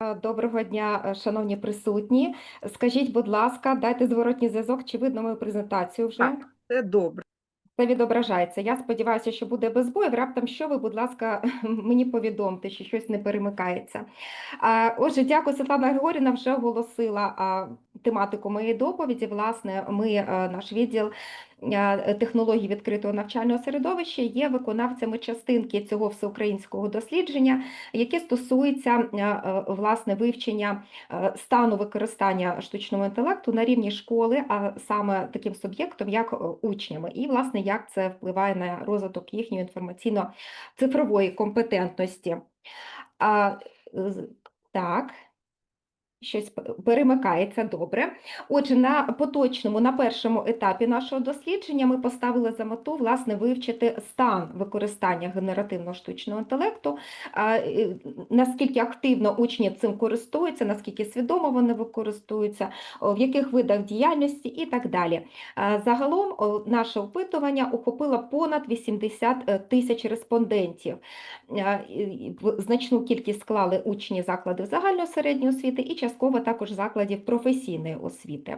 Е, Доброго дня, е, шановні присутні. Скажіть, будь ласка, дайте зворотній зв'язок, чи видно мою презентацію вже? Так. Це добре. Це відображається. Я сподіваюся, що буде без збоїв. Раптом що ви, будь ласка, мені повідомте, що щось не перемикається. Отже, дякую, Світлана Григорівна вже оголосила тематику моєї доповіді. Власне, ми, е, наш відділ технологій відкритого навчального середовища є виконавцями частинки цього всеукраїнського дослідження, яке стосується е, е, власне вивчення е, стану використання штучного інтелекту на рівні школи, а саме таким суб'єктом, як е, учнями, і власне як це впливає на розвиток їхньої інформаційно-цифрової компетентності. Так. Щось перемикається добре. Отже, на поточному, на першому етапі нашого дослідження ми поставили за мету власне вивчити стан використання генеративного штучного інтелекту, наскільки активно учні цим користуються, наскільки свідомо вони використовуються, в яких видах діяльності і так далі. Загалом наше опитування охопило понад 80 е, тисяч респондентів. Значну кількість склали учні закладів загальної середньої освіти і частково також закладів професійної освіти.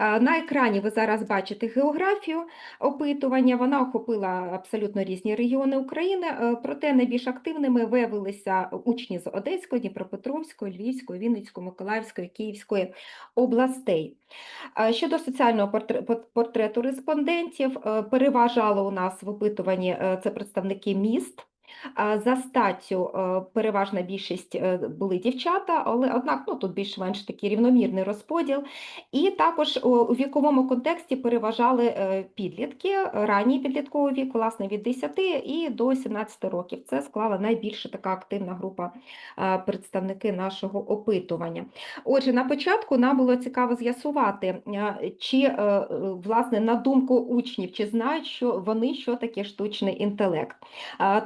На екрані ви зараз бачите географію опитування. Вона охопила абсолютно різні регіони України, е, проте найбільш активними виявилися учні з Одеської, Дніпропетровської, Львівської, Вінницької, Миколаївської, Київської областей. Щодо соціального портрету респондентів, е, переважало у нас в опитуванні е, це представники міст. За статтю е, переважна більшість е, були дівчата, але однак ну, тут більш-менш такий рівномірний розподіл. І також у віковому контексті переважали е, підлітки, ранній підлітковий вік, власне, від 10 і до 17 років. Це склала найбільша така активна група представники нашого опитування. Отже, на початку нам було цікаво з'ясувати, чи власне на думку учнів, чи знають, що вони що таке штучний інтелект.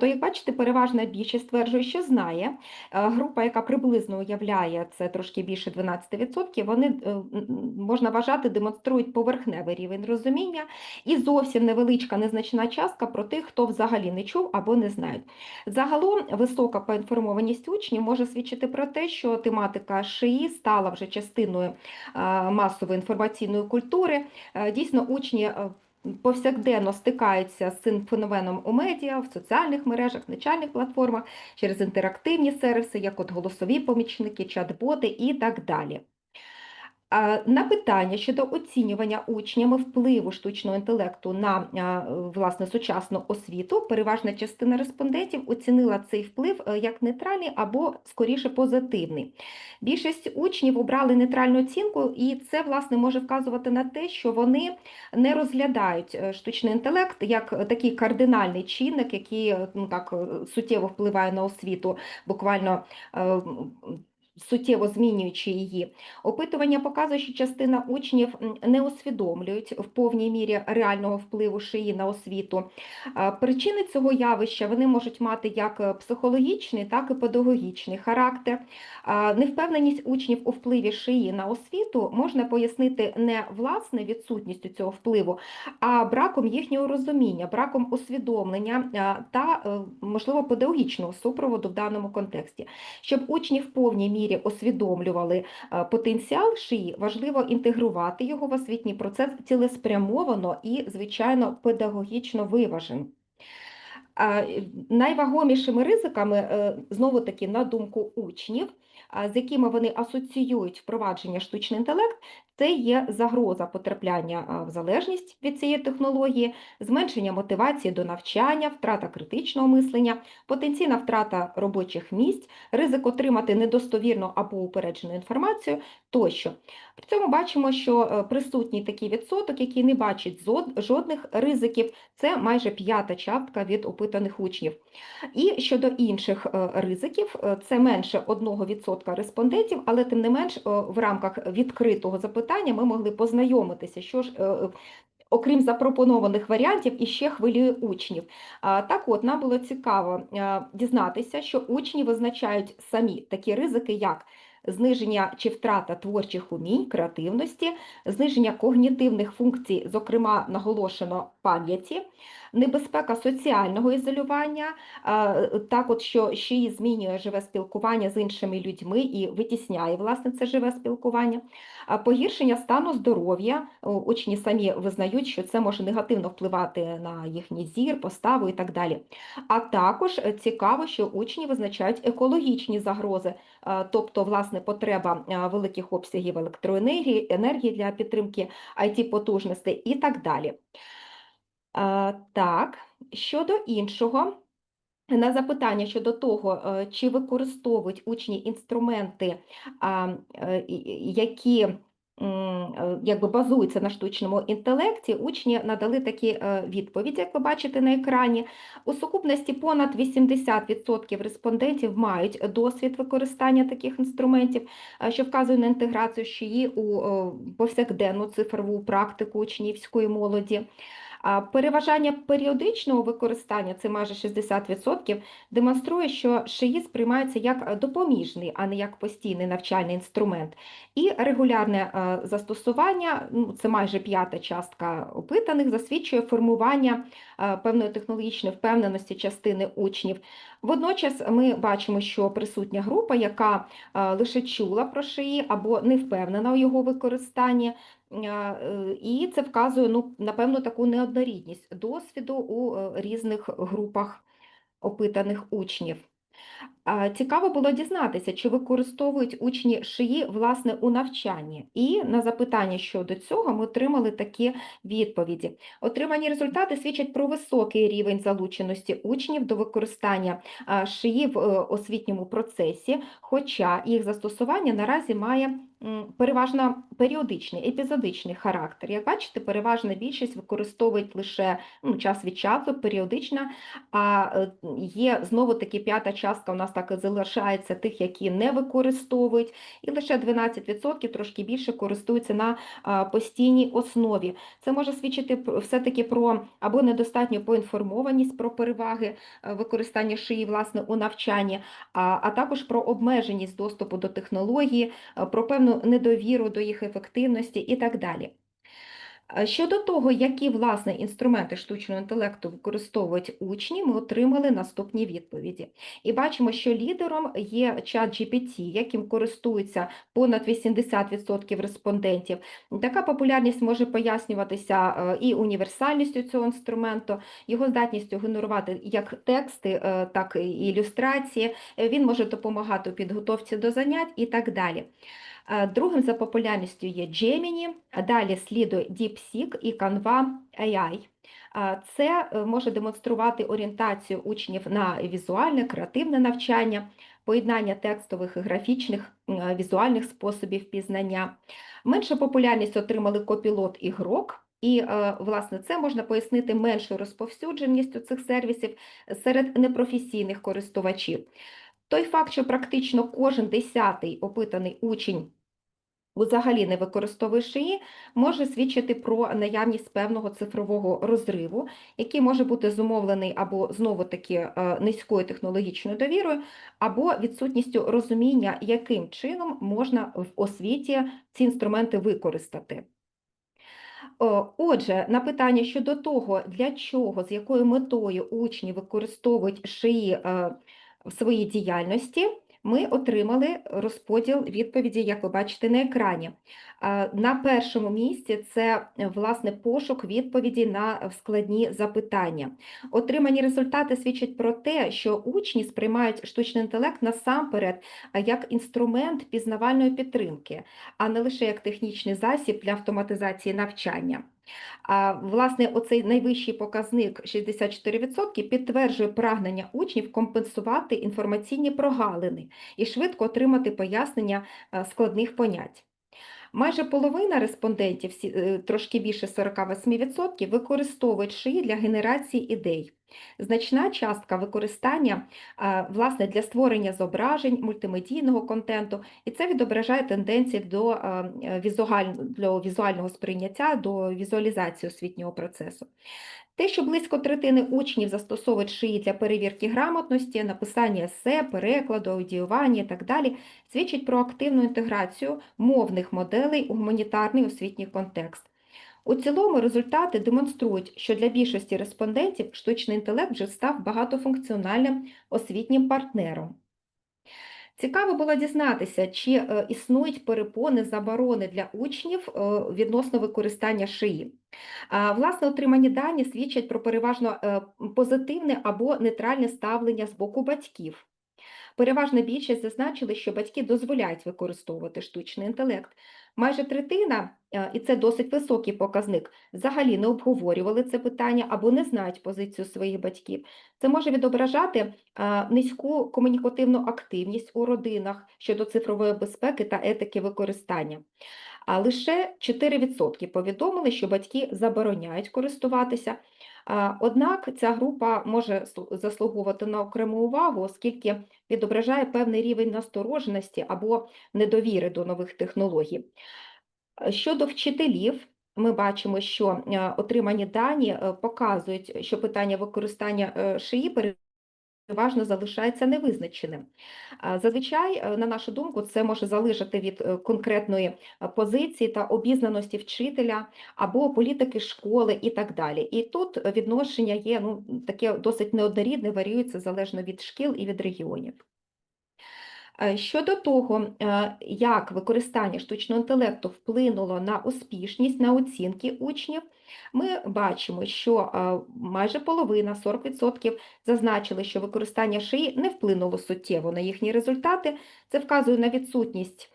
То, як бачите, переважна більшість стверджує, що знає. Е, Група, яка приблизно уявляє це трошки більше 12%, вони е, можна вважати, демонструють поверхневий рівень розуміння, і зовсім невеличка незначна частка про тих, хто взагалі не чув або не знають. Загалом висока поінформованість учнів може свідчити про те, що тематика ШИІ стала вже частиною е, масової інформаційної культури. Дійсно, учні повсякденно стикаються з цим феноменом у медіа, в соціальних мережах, начальних платформах, через інтерактивні сервіси, як от голосові помічники, чат-боти і так далі. На питання щодо оцінювання учнями впливу штучного інтелекту на власне сучасну освіту, переважна частина респондентів оцінила цей вплив е, як нейтральний або скоріше позитивний. Більшість учнів обрали нейтральну оцінку, і це власне може вказувати на те, що вони не розглядають е, штучний інтелект як такий кардинальний чинник, який е, ну так е, суттєво впливає на освіту, буквально е, суттєво змінюючи її. Опитування показує, що частина учнів не усвідомлюють в повній мірі реального впливу шиї на освіту. Причини цього явища вони можуть мати як е, психологічний, так і педагогічний характер. Невпевненість учнів у впливі шиї на освіту можна пояснити не власне відсутністю цього впливу, а браком їхнього розуміння, браком усвідомлення та, е, можливо, педагогічного супроводу в даному контексті. Щоб учні в повній мірі усвідомлювали освідомлювали потенціал шиї, важливо інтегрувати його в освітній процес цілеспрямовано і, звичайно, педагогічно виважено. Е, Найвагомішими ризиками, е, знову таки, на думку учнів, з якими вони асоціюють впровадження штучний інтелект, це є загроза потрапляння в залежність від цієї технології, зменшення мотивації до навчання, втрата критичного мислення, потенційна втрата робочих місць, ризик отримати недостовірну або упереджену інформацію тощо. При цьому бачимо, що е, присутній такий відсоток, який не бачить жодних ризиків, це майже п'ята частка від опитаних учнів. І щодо інших е, ризиків, е, це менше 1% респондентів, але тим не менш е, в рамках відкритого запитання ми могли познайомитися, що ж. е, Окрім запропонованих варіантів, іще хвилює учнів. Так от, нам було цікаво е, дізнатися, що учні визначають самі такі ризики, як зниження чи втрата творчих умінь, креативності, зниження когнітивних функцій, зокрема наголошено пам'яті, небезпека соціального ізолювання, е, так от що ще й змінює живе спілкування з іншими людьми і витісняє власне це живе спілкування, погіршення стану здоров'я. Учні самі визнають, що це може негативно впливати на їхній зір, поставу і так далі. А також е, цікаво, що учні визначають екологічні загрози, тобто, власне, потреба великих обсягів електроенергії, енергії для підтримки it потужностей і так далі. Так, щодо іншого, на запитання щодо того, е, чи використовують учні інструменти, е, які е, якби базуються на штучному інтелекті, учні надали такі відповіді, як ви бачите на екрані. У сукупності понад 80% респондентів мають досвід використання таких інструментів, що вказує на інтеграцію ЩІ у е, повсякденну цифрову практику учнівської молоді. Переважання періодичного використання, це майже 60%, демонструє, що шиї сприймається як допоміжний, а не як постійний навчальний інструмент. І регулярне е, застосування, ну, це майже п'ята частка опитаних, засвідчує формування е, певної технологічної впевненості частини учнів. Водночас ми бачимо, що присутня група, яка е, лише чула про шиї або не впевнена у його використанні, І це вказує, ну, напевно, таку неоднорідність досвіду у е, різних групах опитаних учнів. Цікаво було дізнатися, чи використовують учні шиї власне у навчанні. І на запитання щодо цього ми отримали такі відповіді. Отримані результати свідчать про високий рівень залученості учнів до використання шиї в е, освітньому процесі, хоча їх застосування наразі має переважно періодичний, епізодичний характер. Як бачите, переважна більшість використовують лише ну, час від часу, періодично, а е, є знову таки п'ята частка у нас так і залишається тих, які не використовують, і лише 12% трошки більше користуються на постійній основі. Це може свідчити все-таки про або недостатню поінформованість про переваги е, використання шиї власне у навчанні, а, а також про обмеженість доступу до технології, е, про певну недовіру до їх ефективності і так далі. Щодо того, які власне інструменти штучного інтелекту використовують учні, ми отримали наступні відповіді. І бачимо, що лідером є чат GPT, яким користуються понад 80% респондентів. Така популярність може пояснюватися е, і універсальністю цього інструменту, його здатністю генерувати як тексти, е, так і ілюстрації. Він може допомагати у підготовці до занять і так далі. Другим за популярністю є Gemini, далі слідує DeepSeek і Canva AI. Це е, може демонструвати орієнтацію учнів на візуальне, креативне навчання, поєднання текстових і графічних е, візуальних способів пізнання. Меншу популярність отримали Copilot і Grok. І, е, власне, це можна пояснити меншою розповсюдженістю цих сервісів серед непрофесійних користувачів. Той факт, що практично кожен десятий опитаний учень взагалі не використовує шиї, може свідчити про наявність певного цифрового розриву, який може бути зумовлений або знову-таки е, низькою технологічною довірою, або відсутністю розуміння, яким чином можна в освіті ці інструменти використати. Отже, на питання щодо того, для чого, з якою метою учні використовують шиї е, в своїй діяльності, ми отримали розподіл відповіді, як ви бачите на екрані. Е, На першому місці це е, власне пошук відповіді на складні запитання. Отримані результати свідчать про те, що учні сприймають штучний інтелект насамперед е, як інструмент пізнавальної підтримки, а не лише як технічний засіб для автоматизації навчання. А, власне, оцей найвищий показник 64% підтверджує прагнення учнів компенсувати інформаційні прогалини і швидко отримати пояснення е, складних понять. Майже половина респондентів, е, трошки більше 48%, використовують шиї для генерації ідей. Значна частка використання власне, для створення зображень, мультимедійного контенту, і це відображає тенденції до, е, візуального сприйняття, до візуалізації освітнього процесу. Те, що близько третини учнів застосовують шиї для перевірки грамотності, написання есе, перекладу, аудіювання і так далі, свідчить про активну інтеграцію мовних моделей у гуманітарний освітній контекст. У цілому результати демонструють, що для більшості респондентів штучний інтелект вже став багатофункціональним освітнім партнером. Цікаво було дізнатися, чи е, існують перепони, заборони для учнів е, відносно використання шиї. Власне, отримані дані свідчать про переважно е, позитивне або нейтральне ставлення з боку батьків. Переважна більшість зазначили, що батьки дозволяють використовувати штучний інтелект. Майже третина, е, і це досить високий показник, взагалі не обговорювали це питання або не знають позицію своїх батьків. Це може відображати е, низьку комунікативну активність у родинах щодо цифрової безпеки та етики використання. А лише 4% повідомили, що батьки забороняють користуватися. Однак ця група може слу- заслуговувати на окрему увагу, оскільки відображає певний рівень настороженості або недовіри до нових технологій. Щодо вчителів, ми бачимо, що е, отримані дані е, показують, що питання використання е, шиї переважно залишається невизначеним. Зазвичай, е, на нашу думку, це може залежати від е, конкретної е, позиції та обізнаності вчителя або політики школи і так далі. І тут відношення є ну, таке досить неоднорідне, варіюється залежно від шкіл і від регіонів. Е, Щодо того, е, як використання штучного інтелекту вплинуло на успішність, на оцінки учнів, ми бачимо, що е, майже половина, 40%, зазначили, що використання шиї не вплинуло суттєво на їхні результати. Це вказує на відсутність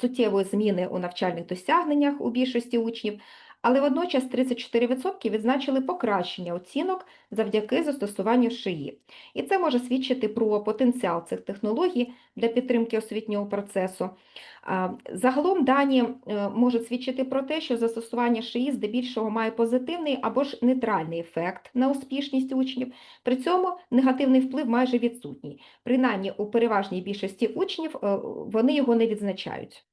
суттєвої зміни у навчальних досягненнях у більшості учнів, але водночас 34% відзначили покращення оцінок завдяки застосуванню шиї. І це може свідчити про потенціал цих технологій для підтримки освітнього процесу. Загалом дані е, можуть свідчити про те, що застосування шиї здебільшого має позитивний або ж нейтральний ефект на успішність учнів. При цьому негативний вплив майже відсутній. Принаймні у переважній більшості учнів е, вони його не відзначають.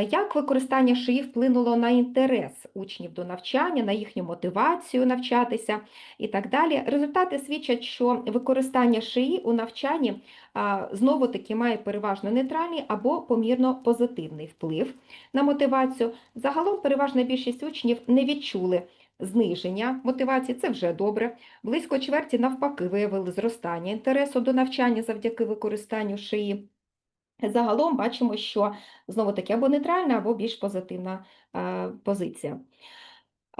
Як використання шиї вплинуло на інтерес учнів до навчання, на їхню мотивацію навчатися і так далі? Результати свідчать, що використання шиї у навчанні знову-таки має переважно нейтральний або помірно позитивний вплив на мотивацію. Загалом переважна більшість учнів не відчули зниження мотивації, це вже добре. Близько чверті навпаки виявили зростання інтересу до навчання завдяки використанню шиї. Загалом бачимо, що знову таки або нейтральна, або більш позитивна е, позиція.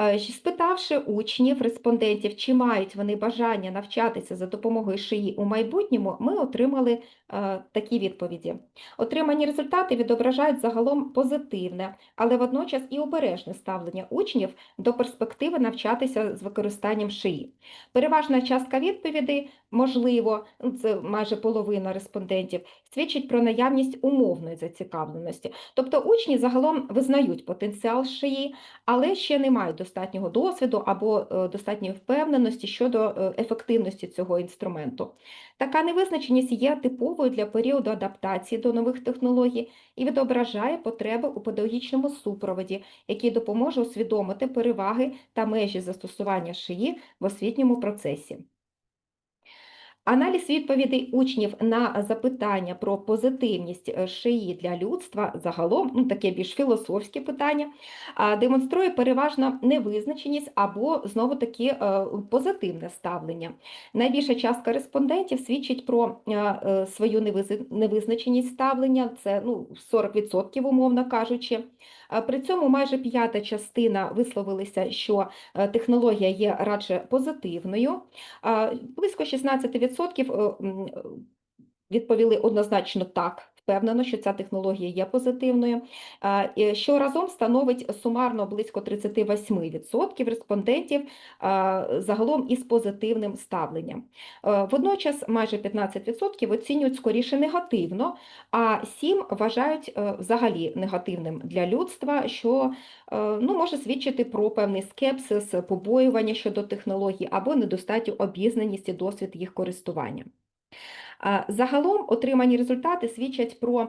Е, Спитавши учнів, респондентів, чи мають вони бажання навчатися за допомогою шиї у майбутньому, ми отримали е, такі відповіді. Отримані результати відображають загалом позитивне, але водночас і обережне ставлення учнів до перспективи навчатися з використанням шиї. Переважна частка відповідей, можливо, ну, це майже половина респондентів, свідчить про наявність умовної зацікавленості. Тобто учні загалом визнають потенціал шиї, але ще не мають достатнього досвіду або е, достатньої впевненості щодо е, ефективності цього інструменту. Така невизначеність є типовою для періоду адаптації до нових технологій і відображає потреби у педагогічному супроводі, який допоможе усвідомити переваги та межі застосування шиї в освітньому процесі. Аналіз відповідей учнів на запитання про позитивність е, шиї для людства загалом, ну таке більш філософське питання, демонструє переважно невизначеність або знову таки е, позитивне ставлення. Найбільша частка респондентів свідчить про е, свою невизначеність ставлення, це ну, 40% умовно кажучи. При цьому майже п'ята частина висловилися, що е, технологія є радше позитивною. Близько 16% е, м, е, відповіли однозначно так, впевнено, що ця технологія є позитивною, що разом становить сумарно близько 38% респондентів загалом із позитивним ставленням. Е, Водночас майже 15% оцінюють скоріше негативно, а 7% вважають е, взагалі негативним для людства, що е, ну, може свідчити про певний скепсис, побоювання щодо технологій або недостатню обізнаність і досвід їх користування. Загалом отримані результати свідчать про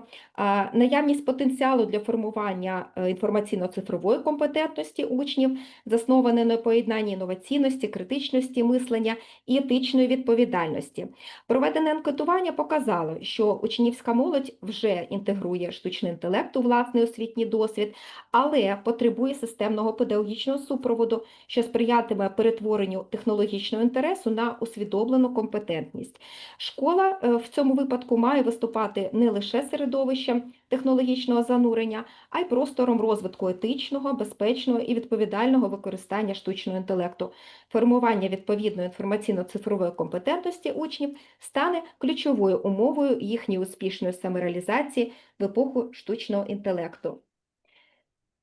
наявність потенціалу для формування е, інформаційно-цифрової компетентності учнів, заснованої на поєднанні інноваційності, критичності мислення і етичної відповідальності. Проведене анкетування показало, що учнівська молодь вже інтегрує штучний інтелект у власний освітній досвід, але потребує системного педагогічного супроводу, що сприятиме перетворенню технологічного інтересу на усвідомлену компетентність. Школа в цьому випадку має виступати не лише середовищем технологічного занурення, а й простором розвитку етичного, безпечного і відповідального використання штучного інтелекту. Формування відповідної інформаційно-цифрової компетентності учнів стане ключовою умовою їхньої успішної самореалізації в епоху штучного інтелекту.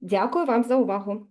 Дякую вам за увагу!